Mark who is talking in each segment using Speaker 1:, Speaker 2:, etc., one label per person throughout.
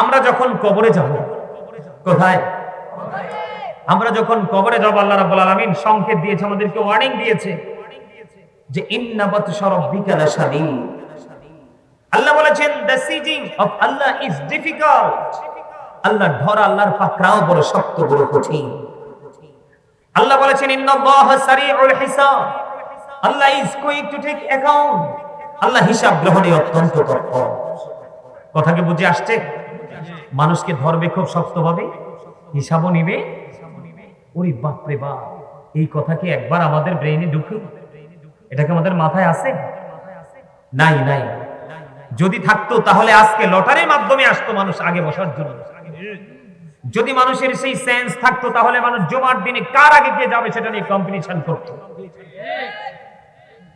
Speaker 1: আমরা যখন কবরে যাব, কোথায়? আমরা যখন কবরে যাব, আল্লাহ রাব্বুল আলামিন সংকেত দিয়েছে, আমাদেরকে ওয়ার্নিং দিয়েছে যে ইন্নাবাত শরব্বিকা লাশাদীদ। আল্লাহ বলেছেন the seizing of Allah is difficult আল্লাহ ধরা আল্লাহর পাকড়াও বড় শক্ত, বড় কঠিন। আল্লাহ বলেছেন ইন্নাল্লাহ সারিউল হিসাব। Allah is quick to take account আল্লাহ হিসাব গ্রহণে অত্যন্ত তৎপর। কথাকে বুঝে আসছে? মানুষকে ধরবে খুব শক্তভাবে, হিসাবও নিবে। ওরে বাপ রে বাপ, এই কথা কি একবার আমাদের ব্রেইনে ঢুকে? এটা কি আমাদের মাথায় আছে নাই নাই। যদি থাকতো তাহলে আজকে লটারির মাধ্যমে আসতো মানুষ আগে বসার জন্য। যদি মানুষের সেই সেন্স থাকতো তাহলে মানুষ জমার দিনে কার আগে কে যাবে সেটা নিয়ে কম্পিটিশন করতো।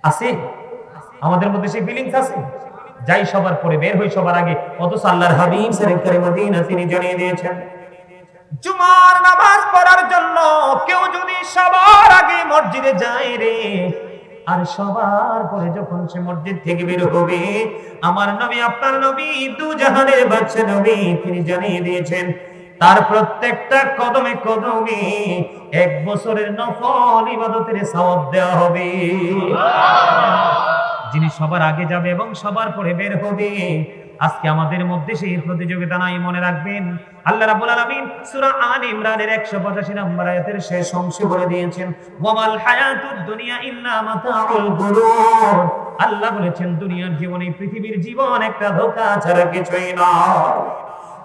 Speaker 1: আছে? আমাদের মধ্যে সেই ফিলিংস আছে? যাই সবার পরে বের হই সবার আগে। অথচ আল্লাহর হাবিব সরকারে মদিনা তিনি জানিয়ে দিয়েছেন, জুমার নামাজ পড়ার জন্য কেউ যদি সবার আগে মসজিদে যায় রে, আর সবার পরে যখন সে মসজিদ থেকে বের হবে, আমার নবী, আপনার নবী, দু জাহানের বাচ্চা নবী তিনি জানিয়ে দিয়েছেন, তার প্রত্যেকটা কদমে কদমে এক বছরের নফল ইবাদতের সওয়াব দেওয়া হবে। যিনি সবার আগে যাবে এবং সবার পরে বের হবে। আজকে আমাদের মধ্যে সেই প্রতিযোগিতা নাই, মনে রাখবেন। আল্লাহ রাব্বুল আলামিন সূরা ইমরানের 185 নম্বর আয়াতের শেষ অংশে বলে দিয়েছেন, ওয়ামাল হায়াতুদ দুনিয়া ইল্লা মাতাউল গুরুর আল্লাহ বলেছেন, দুনিয়ার জীবন এই পৃথিবীর জীবন একটা ধোঁকা ছাড়া কিছুই নয়।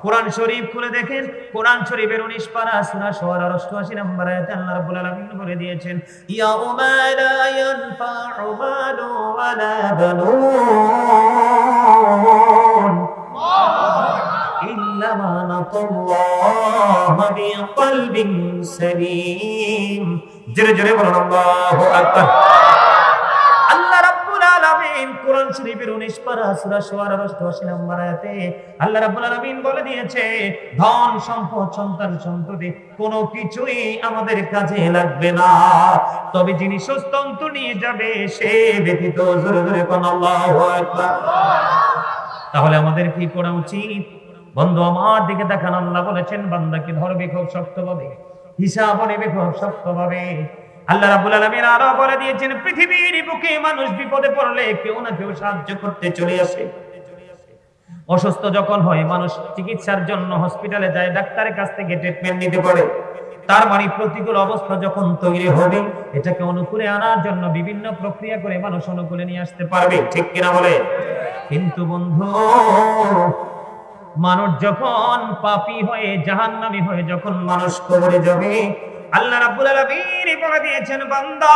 Speaker 1: কোরআন শরীফ খুলে দেখেন। কোরআন শরীফের 19 পারা সূরা শুআরা 88 নম্বর আয়াতে আল্লাহ রাব্বুল আলামিন বলে দিয়েছেন, ইয়াউমা লা ইয়ানফা'ু মালু ওয়ালা বানুন জোরে জোরে বলুন, আল্লাহু আকবার। কোরআন শরীফের 19 পারা সূরা শুআরা 88 নম্বর আয়াতে আল্লাহ রাব্বুল আলামিন বলে দিয়েছে, ধন, সম্পদ, সন্তান সন্ততি কোনো কিছুই আমাদের কাজে লাগবে না। তবে যিনি নিয়ে যাবে, সে ব্যতীত আল্লাহু তাহলে আমাদের কি করা উচিত? বন্ধু, আমার দিকে দেখান আল্লাহ বলেছেন, বান্দাকে ধরবে খুব শক্তভাবে, হিসাব নেবে খুব শক্তভাবে। আল্লাহ রাব্বুল আলামিন আরও বলে দিয়েছেন, পৃথিবীর বুকে মানুষ বিপদে পড়লে কেউ না কেউ সাহায্য করতে চলে আসে। অসুস্থ যখন হয়, মানুষ চিকিৎসার জন্য হসপিটালে যায়, ডাক্তারের কাছ থেকে ট্রিটমেন্ট নিতে পারে। তার মানে প্রতিকূল অবস্থা যখন তৈরি হবে, এটাকে অনুকূলে আনার জন্য বিভিন্ন প্রক্রিয়া করে মানুষ অনুকূলে নিয়ে আসতে পারবে। ঠিক কিনা বলে? কিন্তু বন্ধু, মানুষ যখন পাপী হয়ে, জাহান্নামী হয়ে যখন মানুষ কবরে যাবে আল্লাহ রাব্বুল আলামিন বলে দিয়েছেন, বান্দা,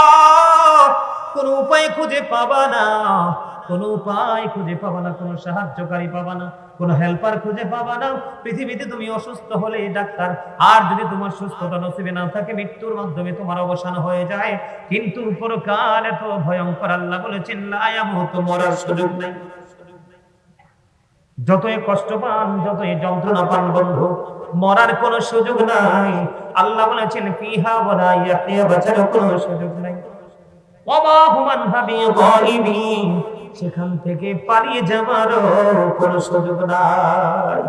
Speaker 1: কোন উপায় খুঁজে পাবা না। কোন উপায় খুঁজে পাবা না, কোন সাহায্যকারী পাবা না, কোন হেল্পার খুঁজে পাবা না। পৃথিবীতে তুমি অসুস্থ হলে ডাক্তার, আর যদি তোমার সুস্থতা নসিবে না থাকে, মৃত্যুর মাধ্যমে তোমার অবসান হয়ে যায়। কিন্তু পরকাল এত ভয়ঙ্কর আল্লাহ বলেছেন লায়ামুত মরার সুযোগ নাই। যতই কষ্ট পান, যতই যন্ত্রণা পান, বন্ধু, মরার কোনো সুযোগ নাই। আল্লাহ বলেছেন, ফিহা ওয়ালা ইয়াহিয়া বাঁচার কোনো সুযোগ নাই। ওমা হুমান ভাবি গায়িবিন সেখান থেকে পালিয়ে কোনো সুযোগ নাই।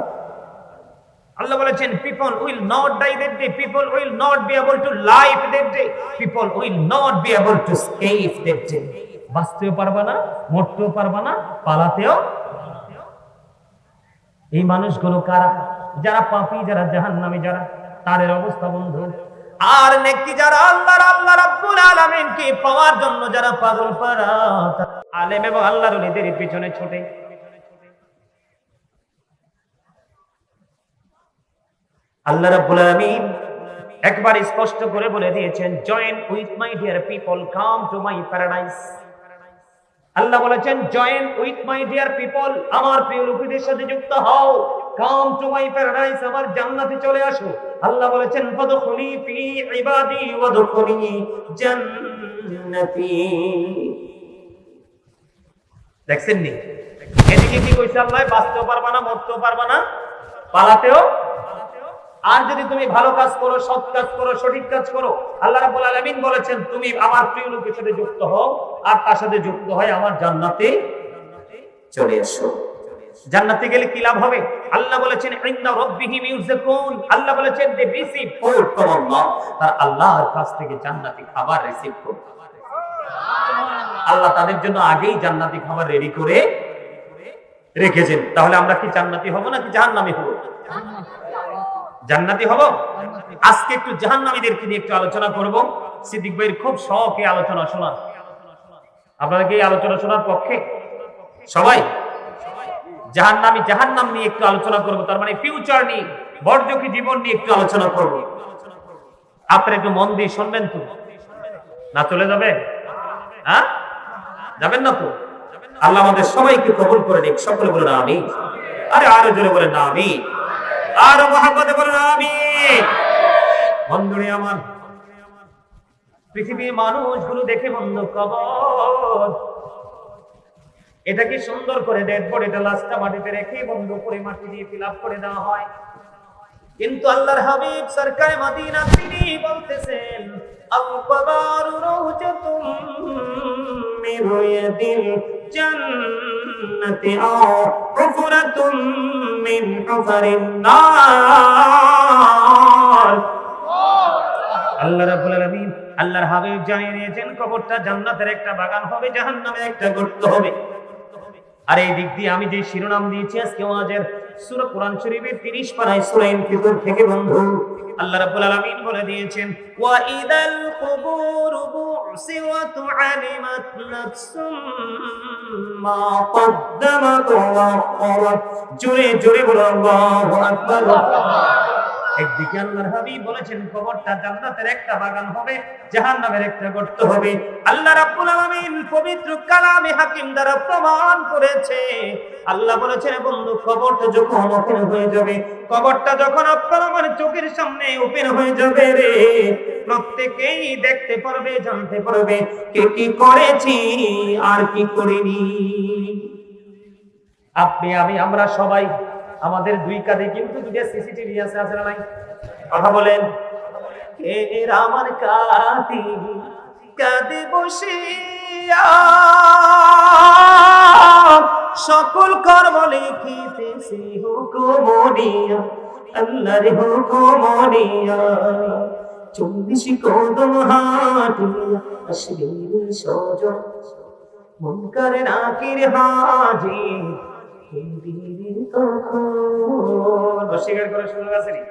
Speaker 1: আল্লাহ বলেছেন people will not die that day people will not be able to live that day people will not be able to escape that day বাঁচতেও পারবা না, মরতেও পারবা না, পালাতেও এই মানুষগুলো কারা? যারা পাপী, যারা জাহান্নামী, যারা তাদের অবস্থা বন্ধু। আর নেকি যারা আল্লাহর, আল্লাহ রাব্বুল আলামিনকে পাওয়ার জন্য যারা পাগল পারা আলেম এবং আল্লাহর ওলিদের পিছনে ছোটে। আল্লাহ রাব্বুল আলামিন একবার স্পষ্ট করে বলে দিয়েছেন join with my dear people come to my paradise আল্লাহ বলেছেন join with my dear people আমার প্রিয় লোকেদের সাথে যুক্ত হও। কাম টু মাই প্যারাডাইস আমার জান্নাতে চলে আসো। আল্লাহ বলেছেন ফাদখুলি ফি ইবাদি, ওয়াদখুলি জান্নাতি। দেখছেন নি এদিকে কি কইছে আল্লাহ? বাঁচতেও পারবা না, মরতেও পারবা না, পালাতেও আর যদি তুমি ভালো কাজ করো, সৎ কাজ করো, সঠিক কাজ করো, আল্লাহ রাব্বুল আলামিন বলেছেন, তুমি আমার প্রিয় লোকের সাথে যুক্ত হও, আর তার সাথে যুক্ত হয় আমার জান্নাতে চলে এসো। জান্নাতে গেলে কি লাভ হবে? আল্লাহ বলেছেন ইন্না রাব্বিহিম ইউযাকুন আল্লাহ বলেছেন they receive food from Allah তার আল্লাহর কাছ থেকে জান্নাতি খাবার রিসিভ করবে আল্লাহ তাদের জন্য আগেই জান্নাতি খাবার রেডি করে রেখেছেন। তাহলে আমরা কি জান্নাতি হব নাকি জাহান্নামী হব? জান্নাতি হব? আজকে একটু জাহান্নামীদেরকে নিয়ে একটু আলোচনা করব। সিদ্দিক ভাইয়ের খুব শখ এই আলোচনা শোনা। আপনারা কি এই আলোচনা শোনার পক্ষে? সবাই? জাহান্নামী জাহান্নাম নিয়ে একটু আলোচনা করব। তার মানে ফিউচার নিয়ে বর্জকি জীবন নিয়ে একটু আলোচনা করব। আপনারা একটু মন দিয়ে শুনবেন তো। না চলে যাবে? হ্যাঁ? যাবেন না তো? আল্লাহ আমাদের সবাইকে কবুল করে নিক। সকলে বলে না আমি আরে আরও জোরে বলে না আমি আরও মহাব্বতে বলেন আমি বন্ধুরে আমার, পৃথিবীর মানুষগুলো দেখে বন্ধ কবর। এটাকে সুন্দর করে ডেড বডিটা লাস্টটা মাটিতে রেখে বন্ধু করে মাটি দিয়ে ফিল করে দেওয়া হয়? কিন্তু আল্লাহর হাবিব সরকার মদিনা তিনি বলতেছেন আও মিন নার। আল্লাহ রাব্বুল আলামিন আল্লাহর হাবিব জানিয়ে দিয়েছেন, কবরটা জান্নাতের একটা বাগান হবে, জাহান্নামের একটা গর্ত হবে। আর এই দিক দিয়ে আমি যে শিরোনাম দিয়েছি আজকে সূরা কোরআন শরীফের 30 পারায় থেকে বন্ধু, আল্লাহ বলে দিয়েছেন, ওয়া ইদাল বুসিরাত আলিমাত নাফসুম মা কদ্দামাত ওয়া জোরে জোরে বলো, আল্লাহু আকবার। একদিকে আল্লাহর হাবিব বলেছেন, কবরটা জান্নাতের একটা বাগান হবে, জাহান্নামের একটা গর্ত হবে। আল্লাহ রাব্বুল আলামিন পবিত্র কালামে হাকিম দ্বারা প্রমাণ করেছে। আল্লাহ বলেছেন, বন্ধু, কবরটা যখন ওপেন হয়ে যাবে, কবরটা যখন আপনার চোখের সামনে ওপেন হয়ে যাবে রে, প্রত্যেকেই দেখতে পারবে, জানতে পারবে কে কি করেছি আর কি করিনি। আপনি, আমি, আমরা সবাই আমাদের দুই কাঁধে কিন্তু দুটো সিসিটিভি আছে আছে না নাই? কথা বলেন। এর আমার কাঁদি কাঁদে বসিয়া সকল কর্ম লিখিতেছি হুকুমনিয়া আল্লাহর হুকুমনিয়া চব্বিশ কদম হাটিয়া আসবে সজন মন করে নাকির হাজি অস্বীকার করে শুনে আসেনি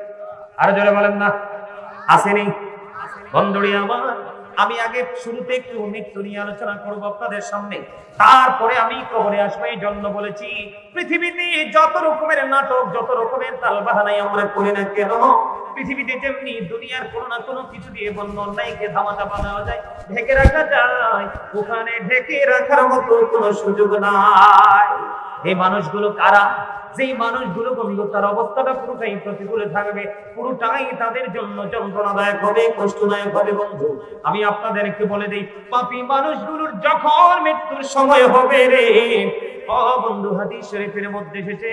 Speaker 1: আরও জোরে বলেন না। আসেনি বন্ধুরি আমার। আমি আগে শুরুতে একটু মৃত্যু নিয়ে আলোচনা আপনাদের সামনে। তারপরে আমি কবরে আসব এই জন্য বলেছি। পৃথিবীতে যত রকমের নাটক, যত রকমের তালবাহানাই আমরা করি না কেন, পৃথিবীতে যেমনি দুনিয়ার কোনো না কোনো কিছু দিয়ে বন্ধ অন্যায়কে ধামাচা বানানো যায়, ঢেকে রাখা যায়, ওখানে ঢেকে রাখার মতো কোনো সুযোগ নাই। এই মানুষগুলো কারা? যেই মানুষগুলো বন্ধু তার অবস্থাটা পুরোটাই প্রতিকূলে থাকবে, পুরোটাই তাদের জন্য যন্ত্রণাদায়ক হবে, কষ্টদায়ক হবে, বন্ধু। আমি আপনাদেরকে বলে দিই, পাপি মানুষগুলোর যখন মৃত্যুর সময় হবে রে বন্ধু, হাদিস শরীফের মধ্যে এসেছে,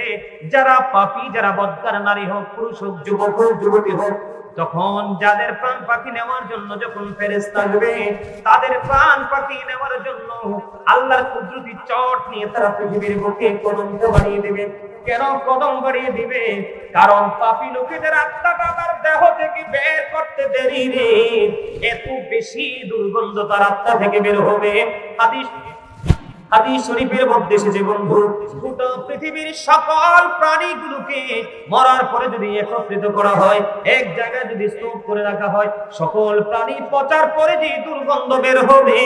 Speaker 1: যারা পাপি, যারা বদকার নারী হোক, পুরুষ হোক, যুবক হোক, যুবতী হোক তখন যাদের প্রাণ পাখি নেওয়ার জন্য যখন ফেরেস্তা আসবে, তাদের প্রাণ পাখি নেওয়ার জন্য আল্লাহর কুদরতি চট নিয়ে তারা পৃথিবীর বুকে কদমটা বাড়িয়ে দেবে। কেন কদম বাড়িয়ে দিবে? কারণ পাপী লোকেদের আত্মাটা তার দেহ থেকে বের করতে দেরি রে। এত বেশি দুর্গন্ধ তার আত্মা থেকে বের হবে। হাদিস হাদিস শরীফের মধ্যে এসেছে, বন্ধু, গোটা পৃথিবীর সকল প্রাণীগুলোকে মরার পরে যদি একত্রিত করা হয়, এক জায়গায় যদি স্তূপ করে রাখা হয়, সকল প্রাণী পচার পরে যে দুর্গন্ধ বের হবে,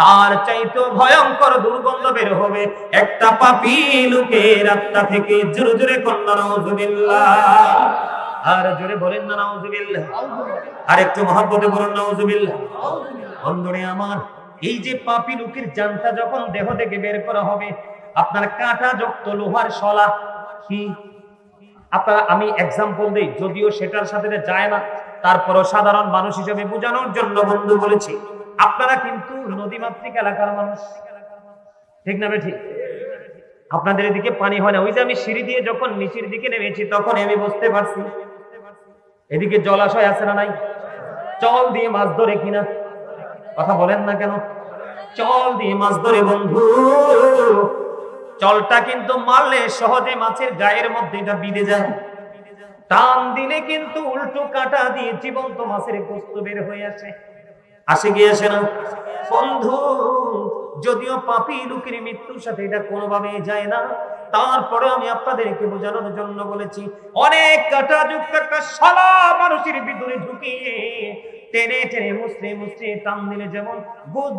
Speaker 1: তার চাইতে ভয়ঙ্কর দুর্গন্ধ বের হবে। একটা পাপী লোকের আত্মা থেকে জোরে জোরে কন্যা নাউজুবিল্লাহ। আর জোরে বলেন না, নাউজুবিল্লাহ। আর একটু মহাব্বতে বলুন, নাউজুবিল্লাহ। বন্ধুরে আমার এই যে পাপি লোকের জানটা যখন দেহ থেকে বের করা হবে, আপনার কাঁটা যুক্ত লোহার শলা, কি? আপনারা আমি এক্সাম্পল দেই, যদিও সেটার সাথে যায় না, তারপরও সাধারণ মানুষ হিসেবে বোঝানোর জন্য বন্ধু বলেছি, আপনারা কিন্তু নদীমাতৃক এলাকার মানুষ। ঠিক না ঠিক আপনাদের এদিকে পানি হয় না, ওই যে আমি সিঁড়ি দিয়ে যখন নিচের দিকে নেমেছি, তখন আমি বুঝতে পারছি, এদিকে জলাশয় আছে না নাই? চল দিয়ে মাছ ধরে কিনা। কথা বলেন না কেন? চল দিয়ে মাছ ধরে বন্ধু। চলটা কিন্তু মারলে সহজে মাছের গায়ের মধ্যে এটা বিঁধে যায়। টান দিলে কিন্তু উল্টো কাটা দিয়ে জীবন্ত মাছের গোস্ত বের হয়ে আসে। আসে গিয়েছে না? বন্ধু, যদিও পাপি লোকের মৃত্যুর সাথে এটা কোনোভাবে যায় না, তারপরে আমি আপনাদেরকে বোঝানোর জন্য বলেছি, অনেক কাটা, যুক্ত একটা সালা মানুষের ভিতরে ঢুকিয়ে টেনে টেনে মুসলে মুসলে টান দিলে যেমন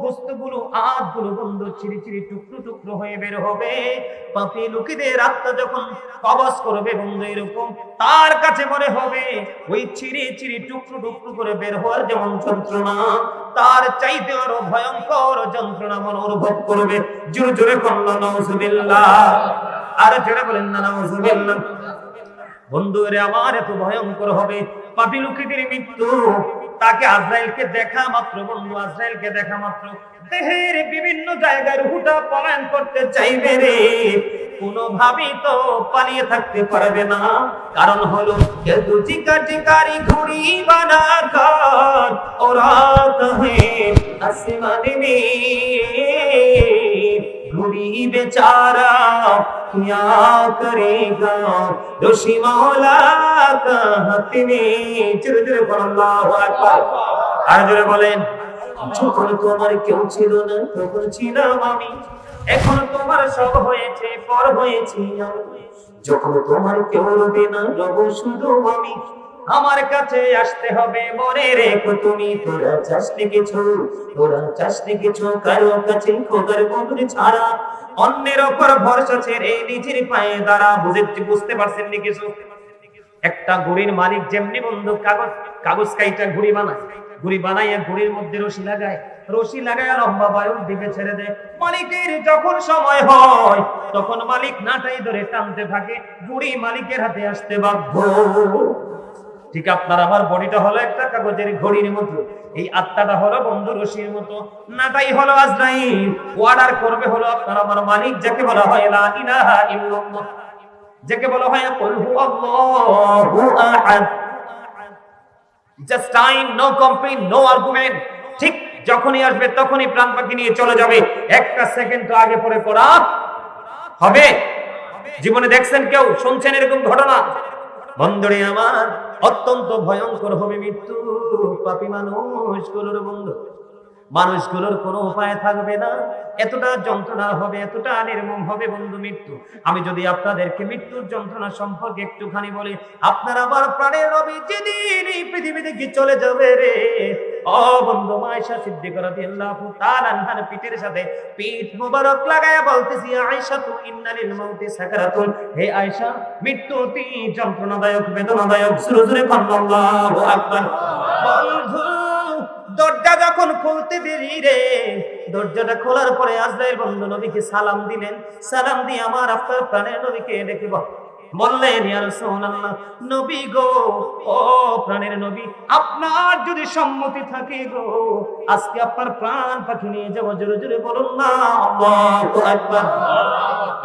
Speaker 1: গোস্তগুলো, আতগুলো বন্ধ চিরি চিরি টুকরো টুকরো হয়ে বের হবে। পাপি লোকেদের আত্মা যখন কবজ করবে বন্ধু, এরকম তার কাছে মনে হবে, ওই চিরি চিরি টুকরো টুকরো করে বের হওয়ার যেমন যন্ত্রণা, তার চাইতে আরও ভয়ঙ্কর যন্ত্রণা মন অনুভব করবে। জোরে জোরে কন্যা নজুবিল্লাহ আর জোরে বলেন না নজুবিল্লাহ বন্ধুরে, আমার এত ভয়ঙ্কর হবে। পাপি লোকেদের মৃত্যু তাকে আজরাইলকে দেখা মাত্র, বন্ধু, আজরাইলকে দেখা মাত্র। দেহের বিভিন্ন জায়গায় রুহুটা পলায়ন করতে চাইবে রে। কোনোভাবেই তো পালিয়ে থাকতে পারবে না। কারণ হলো কেতু চিকা চিকারি ঘুড়ি বানা কর ওরা হে আসমানে में घुड़ी बेचारा क्या करेगा ऋषि मौला का हाथ में জোরে জোরে বলেন আল্লাহু আকবার আর জোরে বলেন যখন তোমার কেউ ছিল না তখন ছিলাম আমি এখন তোমার সব হয়েছে পর হয়েছি আমি যখন তোমার কেউ রবে না রব শুধু আমি আমার কাছে আসতে হবে, মনে রেখো তুমি, তোরা চাষতে কিছু, তোরা চাষতে কিছু, কারও কাছে খোদার বন্ধুর ছাড়া। অন্যের ওপর ভরসা ছেড়ে নিজের পায়ে দাঁড়া বুঝতে বুঝতে পারছেন নি কিছু? একটা ঘুড়ির মালিক যেমনি বন্ধু, কাগজ কাগজ কাইটা ঘুড়ি বানায়, ঘুড়ি বানাইয়া ঘুড়ির মধ্যে রশি লাগায় রশি লাগায় লম্বা বায়ুর দিকে ছেড়ে দেয়। মালিকের যখন সময় হয়, তখন মালিক নাটাই ধরে টানতে থাকে, ঘুড়ি মালিকের হাতে আসতে বাধ্য। ঠিক আপনার আমার বডিটা হলো একটা কাগজের ঘড়ির মতো। এই আত্মাটা হলো বন্ধু রশির মতো। নাটাই হলো আজরাইল। অর্ডার করবে হলো আপনার আমার মালিক, যাকে বলা হয় লা ইলাহা ইল্লাল্লাহ। যাকে বলা হয় কুল হুয়াল্লাহু আহাদ। Just time no complain no argument ঠিক যখনই আসবে তখনই প্রাণ পাখি নিয়ে চলে যাবে। একটা সেকেন্ড তো আগে পরে করা হবে। জীবনে দেখছেন কেউ? শুনছেন এরকম ঘটনা? বন্ধুরে আমার অত্যন্ত ভয়ঙ্কর হবে মৃত্যু। পাপি মানুষ করুর বন্ধু। মানুষগুলোর কোনো উপায় থাকবে না। এতটা যন্ত্রণা হবে, এতটা নির্মম হবে বন্ধু মৃত্যু। আমি যদি আপনাদেরকে মৃত্যুর যন্ত্রণা সম্পর্কে একটুখানি বলি, আপনার আবার প্রাণের রবি যেদিন এই পৃথিবী থেকে চলে যাবে রে। ও বন্ধু পিঠের সাথে পিঠ বলতেছি আয়েশা তু ইন্নালিল সাকারাতুন। হে আয়েশা, মৃত্যু অতি যন্ত্রণাদায়ক, বেদনাদায়ক বন্ধু দরজা যখন খুলতে রে, দরজাটা খোলার পরে আজরাইল বন্ধু নবীকে সালাম দিলেন। সালাম দিয়ে আমার আপনার প্রাণের নবীকে ডেকে বল। বললেন ইয়া রাসূলুল্লাহ নবী গো, ও প্রাণের নবী, আপনার যদি সম্মতি থাকে গো, আজকে আপনার প্রাণ পাখি নিয়ে যাব। জোরে জোরে বলুন না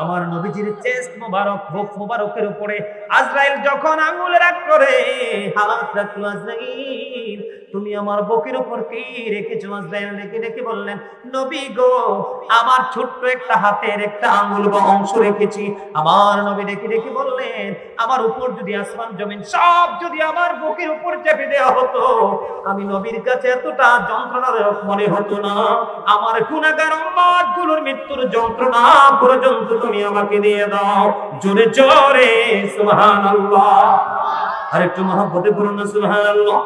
Speaker 1: আমার নবীজির চেস্ট মোবারক বুক মোবারকের উপরে আজরাইল যখন আঙ্গুল রাখ করে হাত রাখল আজরাইল। তুমি আমার বুকের উপর কি রেখেছো? আজরাইল রেখে রেখে বললেন, নবী গো, আমার ছোট্ট একটা হাতের একটা আঙ্গুল বা অংশ রেখেছি। আমার নবী রেখে রেখে বললেন, আমার উপর যদি আসমান জমিন সব যদি আমার বুকের উপর চেপে দেওয়া হতো, আমি নবীর কাছে এতটা যন্ত্রণাদায়ক মনে হতো না। আমার গুণাগার উম্মতগুলোর মৃত্যুর যন্ত্রণা পর্যন্ত তুমি আমাকে দিয়ে দাও। জোরে জোরে, সুবহানাল্লাহ। আর একটু মহব্বতে না, সুবহানাল্লাহ।